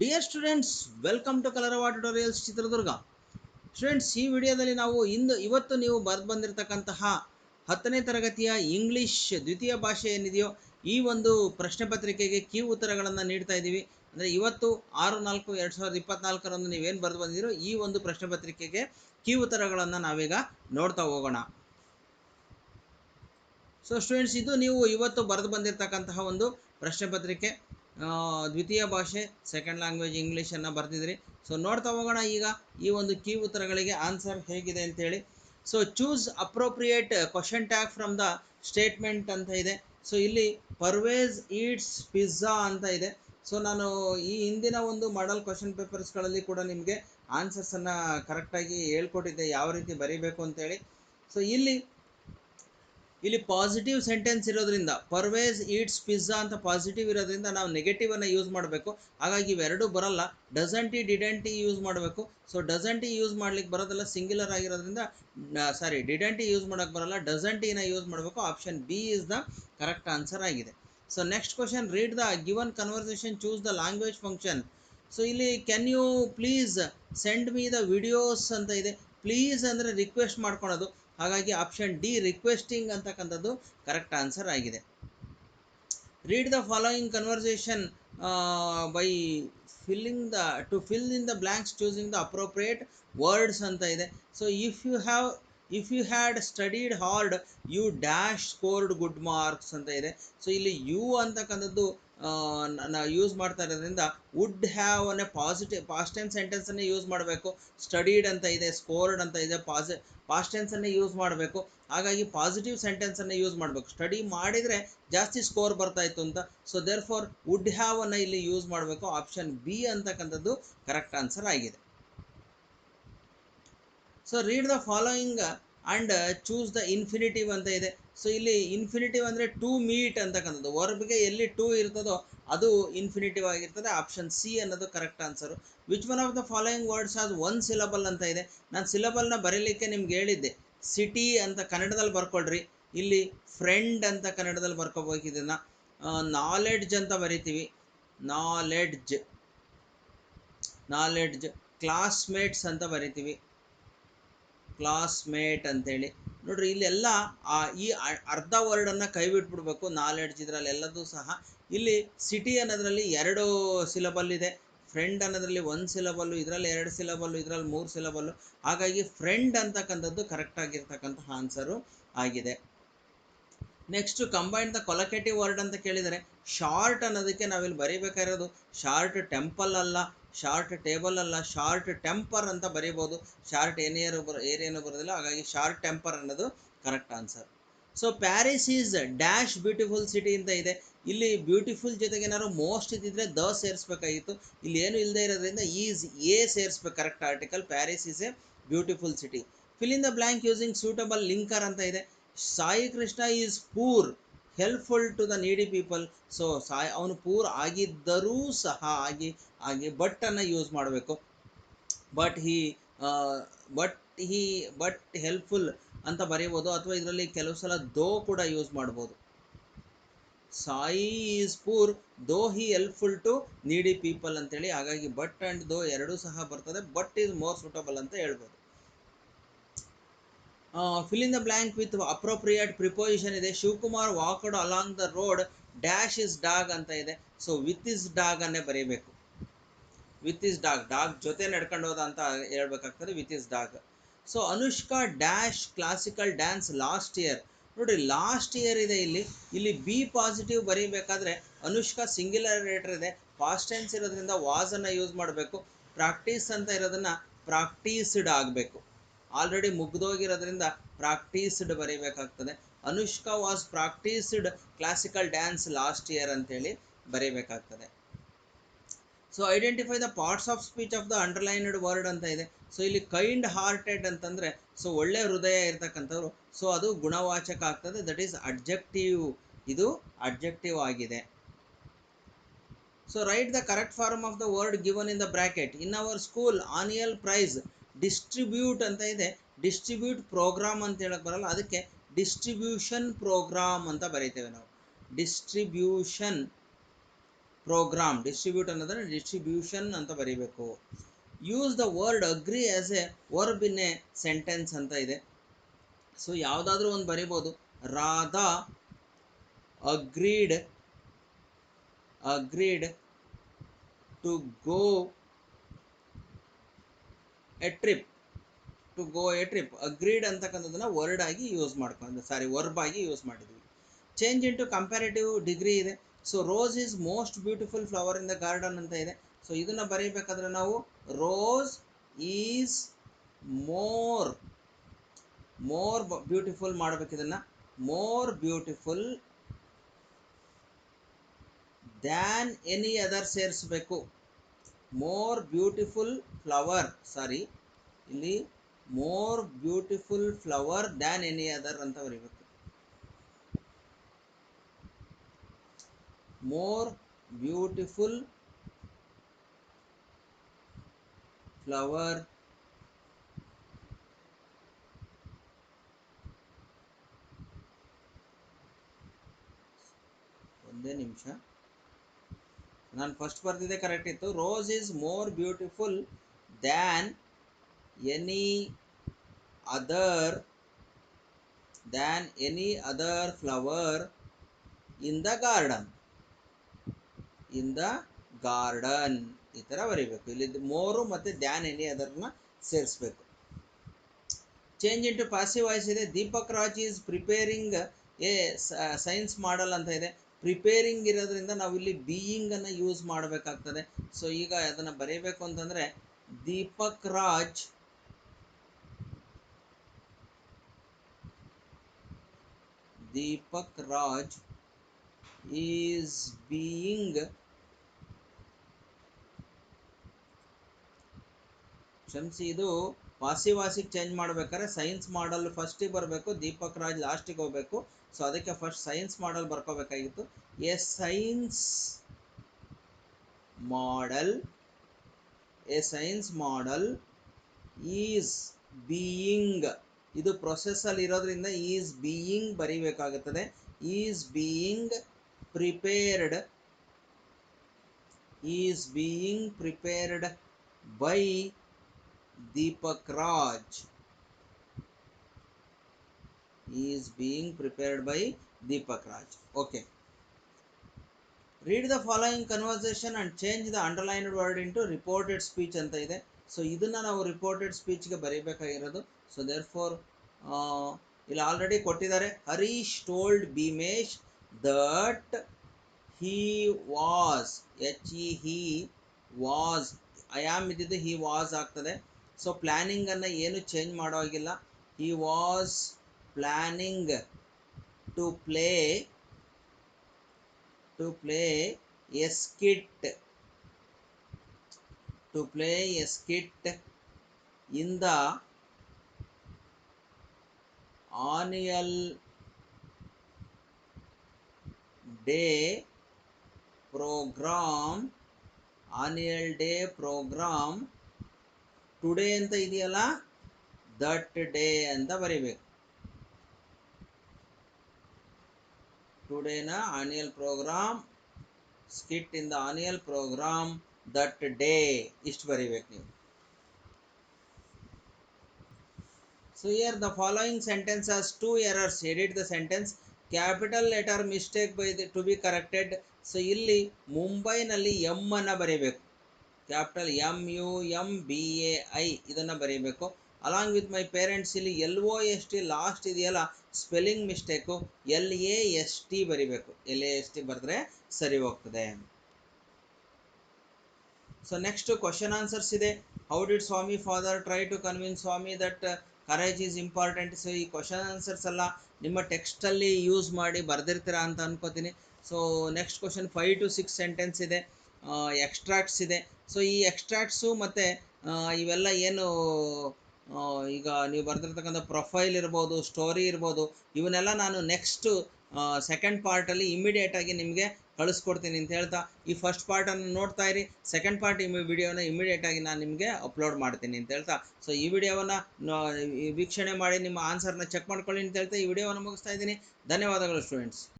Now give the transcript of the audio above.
Dear students welcome to Kalarava tutorials Chitradurga students ಈ ವಿಡಿಯೋದಲ್ಲಿ ನಾವು ಇಂದು, ಇವತ್ತು ನೀವು ಬರೆದು ಬಂದಿರತಕ್ಕಂತಹ ಹತ್ತನೇ ತರಗತಿಯ ಇಂಗ್ಲೀಷ್ ದ್ವಿತೀಯ ಭಾಷೆ ಏನಿದೆಯೋ, ಈ ಒಂದು ಪ್ರಶ್ನೆ ಪತ್ರಿಕೆಗೆ ಕೀ ಉತ್ತರಗಳನ್ನು ನೀಡ್ತಾ ಇದ್ದೀವಿ ಅಂದರೆ ಇವತ್ತು ಆರು, ನಾಲ್ಕು, ಎರಡು ಸಾವಿರದ ಇಪ್ಪತ್ನಾಲ್ಕರಂದು ನೀವೇನು ಬರೆದು ಬಂದಿರೋ ಈ ಒಂದು ಪ್ರಶ್ನೆ ಪತ್ರಿಕೆಗೆ ಕೀ ಉತ್ತರಗಳನ್ನು ನಾವೀಗ ನೋಡ್ತಾ ಹೋಗೋಣ. ಸೊ ಸ್ಟೂಡೆಂಟ್ಸ್ ಇದು ನೀವು ಇವತ್ತು ಬರೆದು ಬಂದಿರತಕ್ಕಂತಹ ಒಂದು ಪ್ರಶ್ನೆ ಪತ್ರಿಕೆ. ದ್ವಿತೀಯ ಭಾಷೆ ಸೆಕೆಂಡ್ ಲ್ಯಾಂಗ್ವೇಜ್ ಇಂಗ್ಲೀಷನ್ನು ಬರ್ತಿದ್ರಿ ಸೊ ನೋಡ್ತಾ ಹೋಗೋಣ ಈಗ ಈ ಒಂದು ಕೀ ಉತ್ತರಗಳಿಗೆ ಆನ್ಸರ್ ಹೇಗಿದೆ ಅಂತೇಳಿ so choose appropriate question tag from the statement ಅಂತ ಇದೆ. ಸೊ ಇಲ್ಲಿ ಪರ್ವೇಸ್ ಈಟ್ಸ್ ಪಿಜ್ಜಾ ಅಂತ ಇದೆ. ಸೊ ನಾನು ಈ ಹಿಂದಿನ ಒಂದು ಮಾಡಲ್ ಕ್ವಶನ್ ಪೇಪರ್ಸ್ಗಳಲ್ಲಿ ಕೂಡ ನಿಮಗೆ ಆನ್ಸರ್ಸನ್ನು ಕರೆಕ್ಟಾಗಿ ಹೇಳ್ಕೊಟ್ಟಿದ್ದೆ. ಯಾವ ರೀತಿ ಬರೀಬೇಕು ಅಂತೇಳಿ ಸೊ ಇಲ್ಲಿ ಇಲ್ಲಿ ಪಾಸಿಟಿವ್ ಸೆಂಟೆನ್ಸ್ ಇರೋದ್ರಿಂದ ಪರ್ವೇಸ್ ಈಟ್ಸ್ ಪಿಜ್ಜಾ ಅಂತ ಪಾಸಿಟಿವ್ ಇರೋದ್ರಿಂದ ನಾವು ನೆಗೆಟಿವನ್ನು ಯೂಸ್ ಮಾಡಬೇಕು. ಹಾಗಾಗಿ ಇವೆರಡೂ ಬರಲ್ಲ. Doesn't he didn't he use ಮಾಡಬೇಕು. ಸೊ ಈ ಯೂಸ್ ಮಾಡ್ಲಿಕ್ಕೆ ಬರೋದಲ್ಲ ಸಿಂಗ್ಯುಲರ್ ಆಗಿರೋದ್ರಿಂದ ಸಾರಿ ಡಿಡೆಂಟಿ ಯೂಸ್ ಮಾಡೋಕ್ಕೆ ಬರಲ್ಲ. ಡಸಂಟಿನ ಯೂಸ್ ಮಾಡಬೇಕು. Option B is the correct answer ಆಗಿದೆ. So next question read the given conversation choose the language function so ಇಲ್ಲಿ can you please send me the videos ಅಂತ ಇದೆ. ಪ್ಲೀಸ್ ಅಂದರೆ ರಿಕ್ವೆಸ್ಟ್ ಮಾಡ್ಕೊಳೋದು. ಹಾಗಾಗಿ ಆಪ್ಷನ್ ಡಿ ರಿಕ್ವೆಸ್ಟಿಂಗ್ ಅಂತಕ್ಕಂಥದ್ದು correct answer ಆಗಿದೆ. Read the following conversation by filling the to fill in the blanks choosing the appropriate words ಅಂತ ಇದೆ. So if you have if you had studied hard you dash scored good marks ಅಂತ ಇದೆ. So ಇಲ್ಲಿ you ಅಂತಕ್ಕಂಥದ್ದು ನಾವು use ಮಾಡ್ತಾ ಇರೋದ್ರಿಂದ would have ಅನ್ನೇ ಪಾಸಿಟಿವ್ ಪಾಸ್ಟ್ ಟೈಮ್ ಸೆಂಟೆನ್ಸನ್ನೇ ಯೂಸ್ ಮಾಡಬೇಕು. ಸ್ಟಡೀಡ್ ಅಂತ ಇದೆ ಸ್ಕೋರ್ಡ್ ಅಂತ ಇದೆ ಪಾಸಿ ಪಾಸ್ಟ್ ಟೆನ್ಸನ್ನೇ ಯೂಸ್ ಮಾಡಬೇಕು. ಹಾಗಾಗಿ ಪಾಸಿಟಿವ್ ಸೆಂಟೆನ್ಸನ್ನೇ ಯೂಸ್ ಮಾಡಬೇಕು. ಸ್ಟಡಿ ಮಾಡಿದರೆ ಜಾಸ್ತಿ ಸ್ಕೋರ್ ಬರ್ತಾ ಇತ್ತು ಅಂತ. ಸೊ ದೇರ್ ಫಾರ್ ವುಡ್ ಹ್ಯಾವನ್ನು ಇಲ್ಲಿ ಯೂಸ್ ಮಾಡಬೇಕು. ಆಪ್ಷನ್ ಬಿ ಅಂತಕ್ಕಂಥದ್ದು ಕರೆಕ್ಟ್ ಆನ್ಸರ್ ಆಗಿದೆ. So read the following and choose the infinitive ಅಂತ ಇದೆ. ಸೊ ಇಲ್ಲಿ ಇನ್ಫಿನಿಟಿವ್ ಅಂದರೆ ಟು ಮೀಟ್ ಅಂತಕ್ಕಂಥದ್ದು. ವರ್ಬ್ಗೆ ಎಲ್ಲಿ ಟೂ ಇರ್ತದೋ ಅದು ಇನ್ಫಿನಿಟಿವ್ ಆಗಿರ್ತದೆ. ಆಪ್ಷನ್ ಸಿ ಅನ್ನೋದು correct answer which one of the following words has one syllable ಅಂತ ಇದೆ? ನಾನು ಸಿಲಬಲ್ನ ಬರೀಲಿಕ್ಕೆ ನಿಮ್ಗೆ ಹೇಳಿದ್ದೆ. ಸಿಟಿ ಅಂತ ಕನ್ನಡದಲ್ಲಿ ಬರ್ಕೊಳ್ರಿ. ಇಲ್ಲಿ ಫ್ರೆಂಡ್ ಅಂತ ಕನ್ನಡದಲ್ಲಿ ಬರ್ಕೋಬೇಕು ಇದನ್ನು ನಾಲೆಡ್ಜ್ ಅಂತ ಬರಿತೀವಿ. ನಾಲೆಡ್ಜ್ ನಾಲೆಡ್ಜ್ ಕ್ಲಾಸ್ಮೇಟ್ಸ್ ಅಂತ ಬರಿತೀವಿ. ಕ್ಲಾಸ್ಮೇಟ್ ಅಂತೇಳಿ. ನೋಡ್ರಿ ಇಲ್ಲೆಲ್ಲ ಈ ಅರ್ಧ ವರ್ಡನ್ನು ಕೈ ಬಿಟ್ಬಿಡ್ಬೇಕು ನಾಲೆಡ್ಜ್ ಇದರಲ್ಲಿ ಎಲ್ಲದೂ ಸಹ. ಇಲ್ಲಿ ಸಿಟಿ ಅನ್ನೋದ್ರಲ್ಲಿ ಎರಡು ಸಿಲಬಲ್ ಇದೆ ಫ್ರೆಂಡ್ ಅನ್ನೋದ್ರಲ್ಲಿ ಒಂದು ಸಿಲಬಲ್ಲು ಇದರಲ್ಲಿ ಎರಡು ಸಿಲಬಲ್ಲು ಇದರಲ್ಲಿ ಮೂರು ಸಿಲಬಲ್ಲು ಹಾಗಾಗಿ ಫ್ರೆಂಡ್ ಅಂತಕ್ಕಂಥದ್ದು ಕರೆಕ್ಟ್ ಆಗಿರ್ತಕ್ಕಂತಹ ಆನ್ಸರು ಆಗಿದೆ. Next combined the collocative word ಅಂತ ಕೇಳಿದರೆ ಶಾರ್ಟ್ ಅನ್ನೋದಕ್ಕೆ ನಾವಿಲ್ಲಿ ಬರೀಬೇಕಾಗಿರೋದು ಶಾರ್ಟ್ ಟೆಂಪಲ್ ಅಲ್ಲ ಶಾರ್ಟ್ ಟೇಬಲ್ ಅಲ್ಲ, ಶಾರ್ಟ್ ಟೆಂಪರ್ ಅಂತ ಬರೀಬೋದು. ಶಾರ್ಟ್ ಬರ, ಏರಿಯನು ಬರೋದಿಲ್ಲ, ಹಾಗಾಗಿ ಶಾರ್ಟ್ ಟೆಂಪರ್ ಅನ್ನೋದು correct answer. So, Paris is dash beautiful city ಅಂತ ಇದೆ. ಇಲ್ಲಿ ಬ್ಯೂಟಿಫುಲ್ ಜೊತೆಗೆ ಏನಾದ್ರು ಮೋಸ್ಟ್ ಇದ್ದಿದ್ರೆ ದ ಸೇರಿಸ್ಬೇಕಾಗಿತ್ತು. ಇಲ್ಲಿ ಏನು ಇಲ್ಲದೆ ಇರೋದ್ರಿಂದ ಈಸ್ ಎ ಸೇರಿಸ್ಬೇಕು. Correct article, Paris is a beautiful city. Fill in the blank using suitable linker ಅಂತ ಇದೆ. Sai Krishna is poor. Helpful to the needy people so Sai ಅವನು ಪೂರ್ ಆಗಿದ್ದರೂ ಸಹ ಆಗಿ ಆಗಿ ಬಟ್ ಅನ್ನು ಯೂಸ್ ಮಾಡಬೇಕು but he but he but helpful ಅಂತ ಬರೆಯಬಹುದು. ಅಥವಾ ಇದರಲ್ಲಿ ಕೆಲವು ಸಲ ದೋ ಕೂಡ ಯೂಸ್ ಮಾಡ್ಬೋದು. Sai is poor though he helpful to needy people ಅಂತೇಳಿ. ಹಾಗಾಗಿ ಬಟ್ ಆ್ಯಂಡ್ ದೋ ಎರಡೂ ಸಹ ಬರ್ತದೆ. ಬಟ್ ಈಸ್ ಮೋರ್ ಸೂಟಬಲ್ ಅಂತ ಹೇಳ್ಬೋದು. Fill in the blank with appropriate preposition ಇದೆ. Shivakumar walked along the road dash his dog ಅಂತ ಇದೆ. ಸೊ ವಿತ್ ಇಸ್ ಡಾಗ್ ಅನ್ನೇ ಬರೀಬೇಕು. ವಿತ್ ಇಸ್ ಡಾಗ್ ಡಾಗ್ ಜೊತೆ ನಡ್ಕೊಂಡು ಹೋದ ಅಂತ ಹೇಳ್ಬೇಕಾಗ್ತದೆ with his dog so Anushka dash classical dance last year ನೋಡಿ ಲಾಸ್ಟ್ ಇಯರ್ ಇದೆ ಇಲ್ಲಿ. ಇಲ್ಲಿ ಬಿ ಪಾಸಿಟಿವ್ ಬರೀಬೇಕಾದ್ರೆ ಅನುಷ್ಕಾ ಸಿಂಗ್ಯುಲರ್ ರೇಟರ್ ಇದೆ. ಪಾಸ್ಟ್ ಟೆನ್ಸ್ ಇರೋದ್ರಿಂದ ವಾಸ್ ಅನ್ನು ಯೂಸ್ ಮಾಡಬೇಕು. ಪ್ರಾಕ್ಟೀಸ್ ಅಂತ ಇರೋದನ್ನ ಪ್ರಾಕ್ಟೀಸ್ಡ್ ಆಗಬೇಕು. ಆಲ್ರೆಡಿ ಮುಗ್ದೋಗಿರೋದ್ರಿಂದ practised ಬರೀಬೇಕಾಗ್ತದೆ. Anushka was practised classical dance last year ಅಂತೇಳಿ ಬರೀಬೇಕಾಗ್ತದೆ. So identify the parts of speech of the underlined word ಅಂತ ಇದೆ. ಸೊ ಇಲ್ಲಿ ಕೈಂಡ್ ಹಾರ್ಟೆಡ್ ಅಂತಂದರೆ ಸೊ ಒಳ್ಳೆಯ ಹೃದಯ ಇರ್ತಕ್ಕಂಥವ್ರು. ಸೊ ಅದು ಗುಣವಾಚಕ ಆಗ್ತದೆ. ದಟ್ ಈಸ್ ಅಡ್ಜೆಕ್ಟಿವ್ ಇದು ಅಡ್ಜೆಕ್ಟಿವ್ ಆಗಿದೆ. So write the correct form of the word given in the bracket in our school annual prize distribute ಅಂತ ಇದೆ. ಡಿಸ್ಟ್ರಿಬ್ಯೂಟ್ ಪ್ರೋಗ್ರಾಮ್ ಅಂತ ಹೇಳಕ್ ಬರಲ್ಲ. ಅದಕ್ಕೆ ಡಿಸ್ಟ್ರಿಬ್ಯೂಷನ್ ಪ್ರೋಗ್ರಾಮ್ ಅಂತ ಬರೀತೇವೆ ನಾವು. ಡಿಸ್ಟ್ರಿಬ್ಯೂಷನ್ ಪ್ರೋಗ್ರಾಮ್ ಡಿಸ್ಟ್ರಿಬ್ಯೂಟ್ ಅನ್ನೋದನ್ನು ಡಿಸ್ಟ್ರಿಬ್ಯೂಷನ್ ಅಂತ ಬರೀಬೇಕು. Use the word agree as a verb in a sentence ಅಂತ ಇದೆ. ಸೊ ಯಾವುದಾದ್ರೂ ಒಂದು ಬರಿಬೋದು. Radha agreed agreed to go a trip to go a trip agreed ಅಂತಕ್ಕಂಥದ್ದನ್ನು ವರ್ಡ್ ಆಗಿ ಯೂಸ್ ಮಾಡ್ಕೊಂಡು ಸಾರಿ ವರ್ಬ್ ಆಗಿ ಯೂಸ್ ಮಾಡಿದ್ವಿ. ಚೇಂಜ್ ಇಂಟು ಕಂಪ್ಯಾರಿಟಿವ್ ಡಿಗ್ರಿ ಇದೆ. So rose is most beautiful flower in the garden ಅಂತ ಇದೆ. ಸೊ ಇದನ್ನ ಬರೀಬೇಕಾದ್ರೆ ನಾವು rose is more more beautiful ಮಾಡ್ಬೇಕು ಇದನ್ನ. More beautiful than any other ಸೇರಿಸ್ಬೇಕು. ಮೋರ್ ಬ್ಯೂಟಿಫುಲ್ ಫ್ಲವರ್ ಸಾರಿ ಇಲ್ಲಿ more beautiful flower than any other ಅಂತ ಬರೀಬೇಕು ಮೋರ್ ಬ್ಯೂಟಿಫುಲ್ ಫ್ಲವರ್ ಒಂದೇ ನಿಮಿಷ. ನಾನು ಫಸ್ಟ್ ಬರ್ದಿದ್ದೆ ಕರೆಕ್ಟ್ ಇತ್ತು. Rose is more beautiful than any other than any other flower in the garden in the garden ಈ ಥರ ಬರೀಬೇಕು. ಇಲ್ಲಿ ಮೋರು ಮತ್ತು ದ್ಯಾನ್ ಎನಿ ಅದರ್ನ ಸೇರಿಸ್ಬೇಕು. ಚೇಂಜ್ ಇಂಟು ಪಾಸಿವ್ ವಾಯ್ಸ್ ಇದೆ. Deepak Raj is preparing a science model ಅಂತ ಇದೆ. ಪ್ರಿಪೇರಿಂಗ್ ಇರೋದ್ರಿಂದ ನಾವು ಇಲ್ಲಿ ಬೀಯಿಂಗನ್ನು ಯೂಸ್ ಮಾಡಬೇಕಾಗ್ತದೆ. ಸೊ ಈಗ ಅದನ್ನು ಬರೀಬೇಕು ಅಂತಂದ್ರೆ ದೀಪಕ್ ರಾಜ್ ದೀಪಕ್ ರಾಜ್ ಈಸ್ ಬೀಯಿಂಗ್ ಕ್ಷಮಿಸಿ, ಇದು ವಾಸಿ ವಾಸಿಗೆ ಚೇಂಜ್ ಮಾಡ್ಬೇಕಾದ್ರೆ ಸೈನ್ಸ್ ಮಾಡಲ್ ಫಸ್ಟಿಗೆ ಬರಬೇಕು, ದೀಪಕ್ ರಾಜ್ ಲಾಸ್ಟಿಗೆ ಹೋಗ್ಬೇಕು. ಸೊ ಅದಕ್ಕೆ first science model ಬರ್ಕೋಬೇಕಾಗಿತ್ತು. A science model a science model is being ಇದು ಪ್ರೊಸೆಸ್ ಅಲ್ಲಿ ಇರೋದ್ರಿಂದ is being ಬರಿಬೇಕಾಗುತ್ತದೆ. Is being prepared is being prepared by Deepak Raj is being prepared by Deepak Raj Okay. Read the following conversation and change the underlined word into reported speech ಅಂತ ಇದೆ. So ಇದನ್ನು ನಾವು reported ಸ್ಪೀಚ್ಗೆ ಬರೀಬೇಕಾಗಿರೋದು. So therefore ಇಲ್ಲಿ already ಕೊಟ್ಟಿದ್ದಾರೆ. Harish told Bhimesh that he was H E he was I am ಇದ್ದಿದ್ದು he was ಆಗ್ತದೆ. ಸೊ ಪ್ಲ್ಯಾನಿಂಗನ್ನು ಏನು ಚೇಂಜ್ ಮಾಡೋ ಹಾಗಿಲ್ಲ. He was planning to play to play a skit to play a skit in the annual day program annual day program today ಅಂತ ಇದೆಯಲ್ಲ that day ಅಂತ ಬರಿಬೇಕು ಟುಡೇನ annual programme skit in the annual programme that day ಇಷ್ಟು ಬರಿಬೇಕು ನೀವು. So here the following sentence has two errors edit the sentence capital letter mistake by the to be corrected so ಇಲ್ಲಿ ಮುಂಬೈನಲ್ಲಿ M ಅನ್ನ ಬರೀಬೇಕು. Capital M U M B A I ಇದನ್ನು ಬರೀಬೇಕು. Along with my parents ಇಲ್ಲಿ L O S T lost ಇದೆಯಲ್ಲ? Spelling mistake L A S T ಬರಿಬೇಕು. L A S T ಬರೆದ್ರೆ ಸರಿ ಹೋಗ್ತದೆ. ಸೊ ನೆಕ್ಸ್ಟ್ ಕ್ವಶನ್ ಆನ್ಸರ್ಸ್ ಇದೆ. How did Swami father try to convince Swami that courage is important so ಈ question answers ಎಲ್ಲ ನಿಮ್ಮ ಟೆಕ್ಸ್ಟಲ್ಲಿ ಯೂಸ್ ಮಾಡಿ ಬರೆದಿರ್ತೀರಾ ಅಂತ ಅನ್ಕೋತೀನಿ. So next question five to six sentence ಇದೆ. ಎಕ್ಸ್ಟ್ರಾಕ್ಟ್ಸ್ ಇದೆ. ಸೊ ಈ ಎಕ್ಸ್ಟ್ರಾಕ್ಟ್ಸು ಮತ್ತು ಇವೆಲ್ಲ ಏನು ಈಗ ನೀವು ಬರೆದಿರ್ತಕ್ಕಂಥ ಪ್ರೊಫೈಲ್ ಇರ್ಬೋದು ಸ್ಟೋರಿ ಇರ್ಬೋದು, ಇವನ್ನೆಲ್ಲ ನಾನು ನೆಕ್ಸ್ಟು ಸೆಕೆಂಡ್ ಪಾರ್ಟಲ್ಲಿ ಇಮ್ಮಿಡಿಯೇಟಾಗಿ ನಿಮಗೆ ಕಳಿಸ್ಕೊಡ್ತೀನಿ ಅಂತ ಹೇಳ್ತಾ, ಈ ಫಸ್ಟ್ ಪಾರ್ಟನ್ನು ನೋಡ್ತಾ ಇರಿ ಸೆಕೆಂಡ್ ಪಾರ್ಟ್ ಈ ವಿಡಿಯೋನ ಇಮಿಡಿಯೇಟಾಗಿ ನಾನು ನಿಮಗೆ ಅಪ್ಲೋಡ್ ಮಾಡ್ತೀನಿ ಅಂತ ಹೇಳ್ತಾ. ಸೊ ಈ ವಿಡಿಯೋವನ್ನು ವೀಕ್ಷಣೆ ಮಾಡಿ ನಿಮ್ಮ ಆನ್ಸರ್ನ ಚೆಕ್ ಮಾಡ್ಕೊಳ್ಳಿ ಅಂತ ಹೇಳ್ತಾ ಈ ವಿಡಿಯೋವನ್ನು ಮುಗಿಸ್ತಾ ಇದ್ದೀನಿ. ಧನ್ಯವಾದಗಳು ಸ್ಟೂಡೆಂಟ್ಸ್